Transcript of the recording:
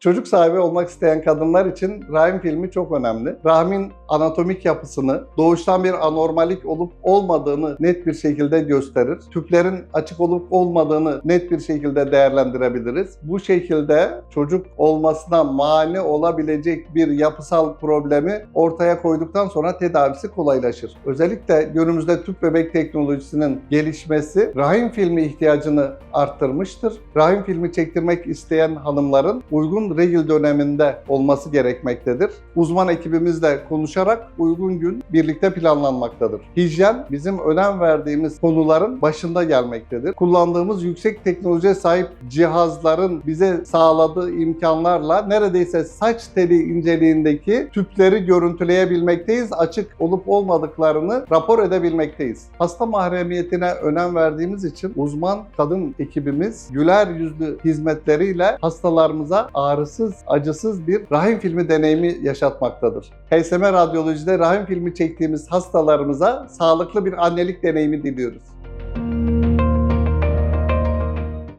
Çocuk sahibi olmak isteyen kadınlar için rahim filmi çok önemli. Rahmin anatomik yapısını, doğuştan bir anormalik olup olmadığını net bir şekilde gösterir. Tüplerin açık olup olmadığını net bir şekilde değerlendirebiliriz. Bu şekilde çocuk olmasına mani olabilecek bir yapısal problemi ortaya koyduktan sonra tedavisi kolaylaşır. Özellikle günümüzde tüp bebek teknolojisinin gelişmesi rahim filmi ihtiyacını arttırmıştır. Rahim filmi çektirmek isteyen hanımların uygun regil döneminde olması gerekmektedir. Uzman ekibimizle konuşarak uygun gün birlikte planlanmaktadır. Hijyen bizim önem verdiğimiz konuların başında gelmektedir. Kullandığımız yüksek teknolojiye sahip cihazların bize sağladığı imkanlarla neredeyse saç teli inceliğindeki tüpleri görüntüleyebilmekteyiz. Açık olup olmadıklarını rapor edebilmekteyiz. Hasta mahremiyetine önem verdiğimiz için uzman kadın ekibimiz güler yüzlü hizmetleriyle hastalarımıza ağrısız, acısız bir rahim filmi deneyimi yaşatmaktadır. HSM Radyoloji'de rahim filmi çektiğimiz hastalarımıza sağlıklı bir annelik deneyimi diliyoruz.